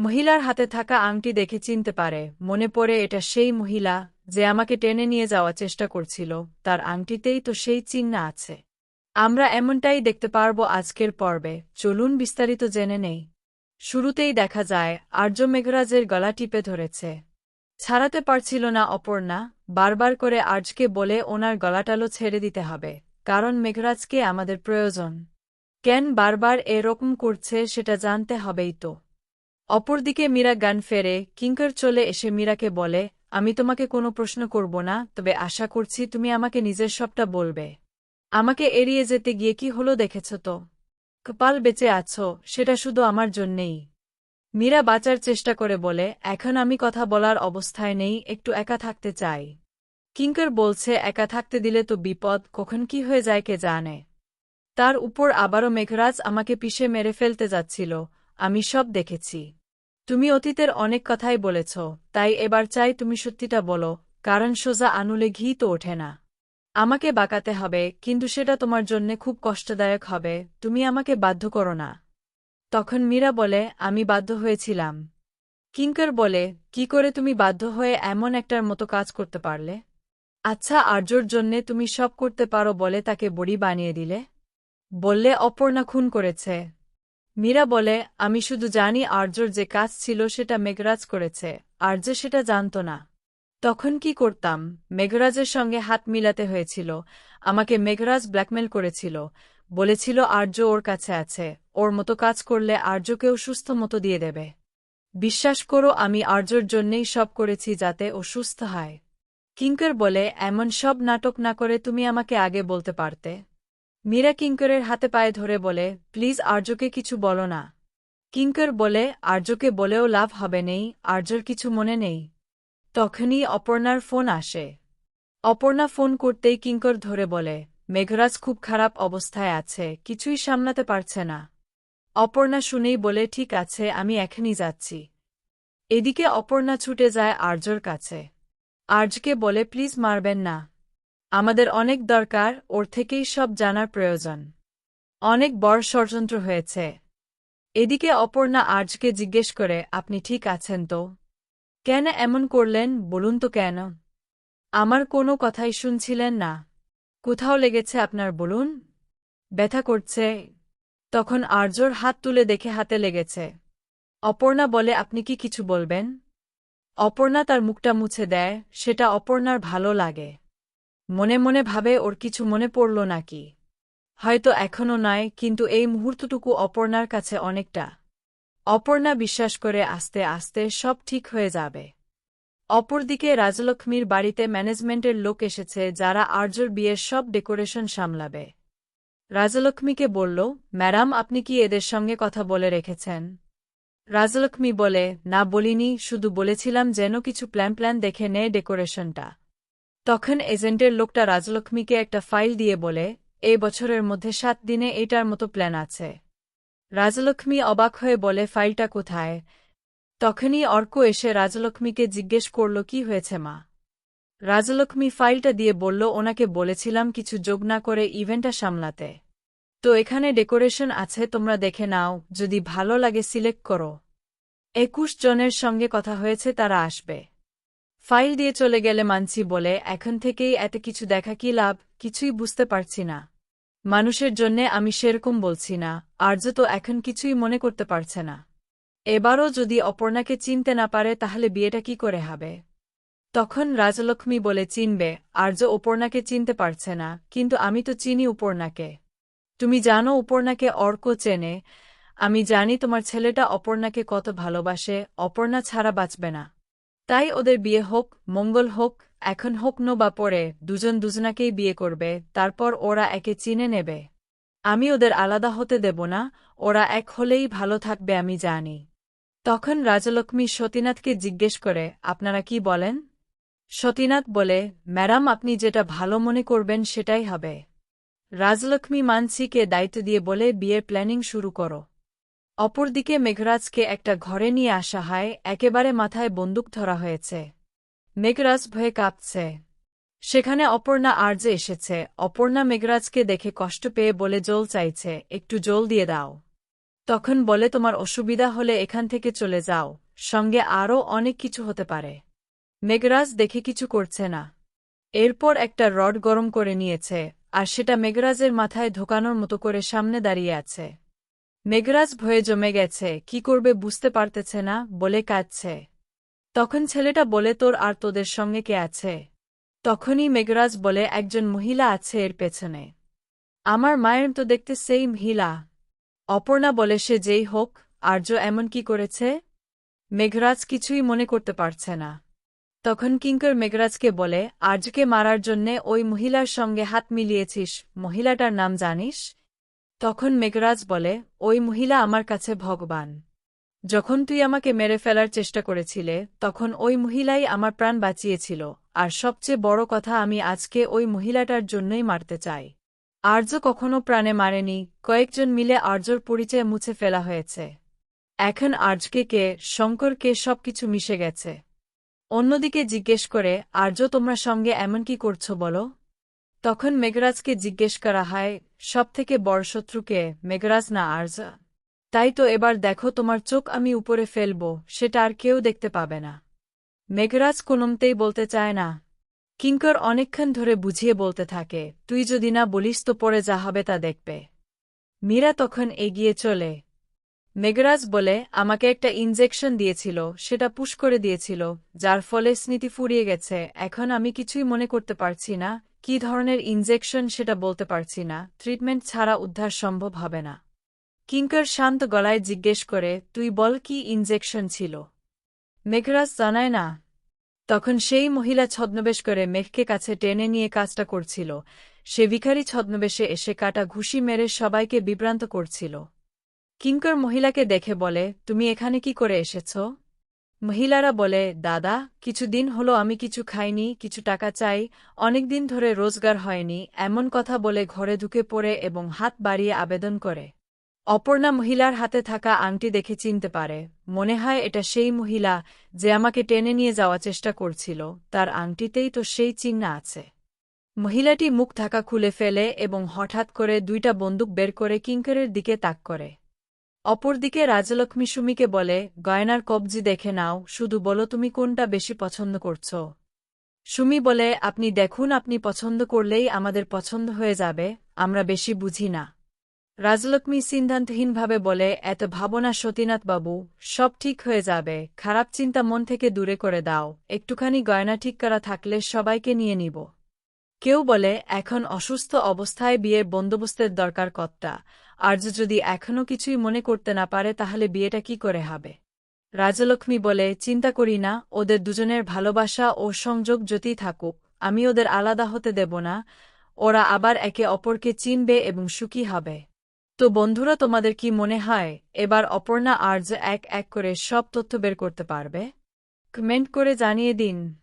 মহিলার হাতে থাকা আংটি দেখে চিনতে পারে। মনে পড়ে এটা সেই মহিলা যে আমাকে টেনে নিয়ে যাওয়ার চেষ্টা করছিল। তার আংটিতেই তো সেই চিহ্ন আছে। আমরা এমনটাই দেখতে পারব আজকের পর্বে। চলুন বিস্তারিত জেনে নেই। শুরুতেই দেখা যায়, আর্য মেঘরাজের গলা টিপে ধরেছে। ছাড়াতে পারছিল না অপর্ণা, বারবার করে আর্যকে বলে ওনার গলাটালো ছেড়ে দিতে হবে, কারণ মেঘরাজকে আমাদের প্রয়োজন। কেন বারবার এরকম করছে সেটা জানতে হবেই তো। অপরদিকে মীরা গান ফেরে, কিঙ্কর চলে এসে মীরাকে বলে, আমি তোমাকে কোনো প্রশ্ন করব না, তবে আশা করছি তুমি আমাকে নিজের সবটা বলবে। আমাকে এড়িয়ে যেতে গিয়ে কি হলো দেখেছ তো? কপাল বেঁচে আছো, সেটা শুধু আমার জন্যেই মীরা বাঁচার চেষ্টা করে বলে, এখন আমি কথা বলার অবস্থায় নেই, একটু একা থাকতে চাই কিঙ্কর বলছে, একা থাকতে দিলে তো বিপদ, কখন কি হয়ে যায় কে জানে? তার উপর আবারও মেঘরাজ আমাকে পিষে মেরে ফেলতে যাচ্ছিল, আমি সব দেখেছি। তুমি অতীতের অনেক কথাই বলেছ, তাই এবার চাই তুমি সত্যিটা বলো, কারণ সোজা আনুলে ঘি তো ওঠে না। আমাকে বাঁকাতে হবে, কিন্তু সেটা তোমার জন্যে খুব কষ্টদায়ক হবে, তুমি আমাকে বাধ্য করো না। তখন মীরা বলে, আমি বাধ্য হয়েছিলাম। কিঙ্কর বলে, কি করে তুমি বাধ্য হয়ে এমন একটার মতো কাজ করতে পারলে? আচ্ছা আর্যর জন্যে তুমি সব করতে পারো বলে তাকে বড়ি বানিয়ে দিলে? বললে অপর্ণা খুন করেছে মীরা বলে, আমি শুধু জানি আর্যর যে কাজ ছিল সেটা মেঘরাজ করেছে আর্য সেটা জানত না। তখন কি করতাম? মেঘরাজের সঙ্গে হাত মিলাতে হয়েছিল। আমাকে মেঘরাজ ব্ল্যাকমেল করেছিল। বলেছিল, আর্য ওর কাছে আছে। ওর মতো কাজ করলে আর্যকেও সুস্থ মতো দিয়ে দেবে। বিশ্বাস করো, আমি আর্যর জন্যেই সব করেছি যাতে ও সুস্থ হয়। কিঙ্কর বলে, এমন সব নাটক না করে তুমি আমাকে আগে বলতে পারতে। মীরা কিঙ্করের হাতে পায়ে ধরে বলে, প্লিজ আর্যকে কিছু বলো না। কিঙ্কর বলে, আর্যকে বলেও লাভ হবে নেই, আর্যর কিছু মনে নেই। তখনই অপর্ণার ফোন আসে। অপর্ণা ফোন করতেই কিঙ্কর ধরে বলে, মেঘরাজ খুব খারাপ অবস্থায় আছে, কিছুই সামলাতে পারছে না। অপর্ণা শুনেই বলে, ঠিক আছে, আমি এখনই যাচ্ছি। এদিকে অপর্ণা ছুটে যায় আর্যর কাছে। আর্যকে বলে, প্লিজ মারবেন না। আমাদের অনেক দরকার, ওর থেকেই সব জানার প্রয়োজন। অনেক বড় ষড়যন্ত্র হয়েছে। এদিকে অপর্ণা আর্যকে জিজ্ঞেস করে, আপনি ঠিক আছেন তো? কেন এমন করলেন? বলুন তো কেন? আমার কোনো কথাই শুনছিলেন না। কোথাও লেগেছে আপনার বলুন? ব্যথা করছে। তখন আর্যর হাত তুলে দেখে হাতে লেগেছে। অপর্ণা বলে, আপনি কি কিছু বলবেন? অপর্ণা তার মুখটা মুছে দেয়, সেটা অপর্ণার ভালো লাগে। মনে মনে ভাবে ওর কিছু মনে পড়ল নাকি? হয়তো এখনও নয়, কিন্তু এই মুহূর্তটুকু অপর্ণার কাছে অনেকটা। অপর্ণা বিশ্বাস করে আস্তে আস্তে সব ঠিক হয়ে যাবে। অপরদিকে রাজলক্ষ্মীর বাড়িতে ম্যানেজমেন্টের লোক এসেছে যারা আর্যর বিয়ের সব ডেকোরেশন সামলাবে। রাজলক্ষ্মীকে বলল, ম্যাডাম, আপনি কি এদের সঙ্গে কথা বলে রেখেছেন? রাজলক্ষ্মী বলে, না বলিনি, শুধু বলেছিলাম যেন কিছু প্ল্যান প্ল্যান দেখে নেয় ডেকোরেশনটা। তখন এজেন্টের লোকটা রাজলক্ষ্মীকে একটা ফাইল দিয়ে বলে, এই বছরের মধ্যে সাত দিনে এটার মতো প্ল্যান আছে। রাজলক্ষ্মী অবাক হয়ে বলে, ফাইলটা কোথায়? তখনই অর্ক এসে রাজলক্ষ্মীকে জিজ্ঞেস করল, কি হয়েছে মা? রাজলক্ষ্মী ফাইলটা দিয়ে বলল, ওনাকে বলেছিলাম কিছু যোগ না করে ইভেন্টটা সামলাতে। তো এখানে ডেকোরেশন আছে, তোমরা দেখে নাও, যদি ভালো লাগে সিলেক্ট করো। একুশ জনের সঙ্গে কথা হয়েছে, তারা আসবে। ফাইল দিয়ে চলে গেলে মানছি বলে, এখন থেকেই এত কিছু দেখা কি লাভ? কিছুই বুঝতে পারছি না। মানুষের জন্যে আমি সেরকম বলছি না। আর্য তো এখন কিছুই মনে করতে পারছে না। এবারও যদি অপর্ণাকে চিনতে না পারে, তাহলে বিয়েটা কি করে হবে? তখন রাজলক্ষ্মী বলে, চিনবে। আর্য অপর্ণাকে চিনতে পারছে না। কিন্তু আমি তো চিনি উপর্ণাকে তুমি জানো উপর্ণাকে অর্ক চেনে। আমি জানি তোমার ছেলেটা অপর্ণাকে কত ভালোবাসে। অপর্ণা ছাড়া বাঁচবে না। তাই ওদের বিয়ে হোক, মঙ্গল হোক, এখন হোক নো বা পরে, দুজন দুজনাকেই বিয়ে করবে, তারপর ওরা একে চিনে নেবে। আমি ওদের আলাদা হতে দেব না, ওরা এক হলেই ভালো থাকবে আমি জানি। তখন রাজলক্ষ্মী সতীনাথকে জিজ্ঞেস করে, আপনারা কি বলেন? সতীনাথ বলে, ম্যাডাম, আপনি যেটা ভালো মনে করবেন সেটাই হবে। রাজলক্ষ্মী মানসিকে দায়িত্ব দিয়ে বলে, বিয়ের প্ল্যানিং শুরু করো। অপরদিকে মেঘরাজকে একটা ঘরে নিয়ে আসা হয়, একেবারে মাথায় বন্দুক ধরা হয়েছে। মেঘরাজ ভয়ে কাঁপছে। সেখানে অপর্ণা আর্যে এসেছে, অপর্ণা মেঘরাজকে দেখে কষ্ট পেয়ে বলে, জল চাইছে, একটু জল দিয়ে দাও। তখন বলে, তোমার অসুবিধা হলে এখান থেকে চলে যাও, সঙ্গে আরও অনেক কিছু হতে পারে। মেঘরাজ দেখে কিছু করছে না। এরপর একটা রড গরম করে নিয়েছে, আর সেটা মেঘরাজের মাথায় ঢোকানোর মতো করে সামনে দাঁড়িয়ে আছে। মেঘরাজ ভয়ে জমে গেছে, কি করবে বুঝতে পারতেছে না, বলে কাঁদছে। তখন ছেলেটা বলে, তোর আর তোদের সঙ্গে কে আছে? তখনই মেঘরাজ বলে, একজন মহিলা আছে এর পেছনে। আমার মায়ের তো দেখতে সেই মহিলা। অপর্ণা বলে, সে যেই হোক, আর্য এমন কি করেছে? মেঘরাজ কিছুই মনে করতে পারছে না। তখন কিঙ্কর মেঘরাজকে বলে, আর্যকে মারার জন্যে ওই মহিলার সঙ্গে হাত মিলিয়েছিস। মহিলাটার নাম জানিস? তখন মেঘরাজ বলে, ওই মহিলা আমার কাছে ভগবান। যখন তুই আমাকে মেরে ফেলার চেষ্টা করেছিলে, তখন ওই মহিলাই আমার প্রাণ বাঁচিয়েছিল, আর সবচেয়ে বড় কথা আমি আজকে ওই মহিলাটার জন্যই মারতে চাই। আর্য কখনো প্রাণে মারেনি, কয়েকজন মিলে আর্যর পরিচয় মুছে ফেলা হয়েছে। এখন আর্যকে কে, শঙ্কর শঙ্করকে সবকিছু মিশে গেছে। অন্যদিকে জিজ্ঞেস করে, আর্য, তোমরা সঙ্গে এমন কি করছ বলো? তখন মেঘরাজকে জিজ্ঞেস করা হয় সবথেকে বড় শত্রুকে মেঘরাজ না আর্য তাই তো এবার দেখো তোমার চোখ আমি উপরে ফেলব, সেটা আর কেউ দেখতে পাবে না। মেঘরাজ কোনমতেই বলতে চায়, না। কিঙ্কর অনেকক্ষণ ধরে বুঝিয়ে বলতে থাকে, তুই যদি না বলিস তো পরে যা হবে তা দেখবে। মীরা তখন এগিয়ে চলে। মেঘরাজ বলে, আমাকে একটা ইনজেকশন দিয়েছিল, সেটা পুশ করে দিয়েছিল, যার ফলে স্মৃতি ফুরিয়ে গেছে, এখন আমি কিছুই মনে করতে পারছি না কি ধরনের ইনজেকশন সেটা বলতে পারছি না ট্রিটমেন্ট ছাড়া উদ্ধার সম্ভব হবে না। কিঙ্কর শান্ত গলায় জিজ্ঞেস করে, তুই বল কি ইনজেকশন ছিল? মেঘরাজ জানায়, না। তখন সেই মহিলা ছদ্মবেশ করে মেঘকে কাছে টেনে নিয়ে কাজটা করছিল। সে ভিখারি ছদ্মবেশে এসে কাটা ঘুষি মেরে সবাইকে বিভ্রান্ত করছিল। কিঙ্কর মহিলাকে দেখে বলে, তুমি এখানে কি করে এসেছ? মহিলারা বলে, দাদা, কিছুদিন হলো আমি কিছু খাইনি, কিছু টাকা চাই, অনেকদিন ধরে রোজগার হয়নি, এমন কথা বলে ঘরে ঢুকে পড়ে এবং হাত বাড়িয়ে আবেদন করে। অপর্ণা মহিলার হাতে থাকা আংটি দেখে চিনতে পারে। মনে হয় এটা সেই মহিলা যে আমাকে টেনে নিয়ে যাওয়ার চেষ্টা করছিল। তার আংটিতেই তো সেই চিহ্ন আছে। মহিলাটি মুখ ঢাকা খুলে ফেলে এবং হঠাৎ করে দুইটা বন্দুক বের করে কিঙ্করের দিকে তাক করে। অপরদিকে রাজলক্ষ্মী সুমিকে বলে, গয়নার কবজি দেখে নাও, শুধু বলো তুমি কোনটা বেশি পছন্দ করছ? সুমি বলে, আপনি দেখুন, আপনি পছন্দ করলেই আমাদের পছন্দ হয়ে যাবে, আমরা বেশি বুঝি না। রাজলক্ষ্মী সিদ্ধান্তহীনভাবে বলে, এত ভাবনা সতীনাথ বাবু, সব ঠিক হয়ে যাবে, খারাপ চিন্তা মন থেকে দূরে করে দাও, একটুখানি গয়না ঠিক করা থাকলে সবাইকে নিয়ে নিব। কেউ বলে, এখন অসুস্থ অবস্থায় বিয়ের বন্দোবস্তের দরকার কত্তা আর্য যদি এখনও কিছুই মনে করতে না পারে, তাহলে বিয়েটা কি করে হবে? রাজলক্ষ্মী বলে, চিন্তা করি না, ওদের দুজনের ভালোবাসা ও সংযোগ যতই থাকুক, আমি ওদের আলাদা হতে দেব না। ওরা আবার একে অপরকে চিনবে এবং সুখী হবে। তো বন্ধুরা, তোমাদের কি মনে হয়, এবার অপর্ণা আর্য এক এক করে সব তথ্য বের করতে পারবে? কমেন্ট করে জানিয়ে দিন।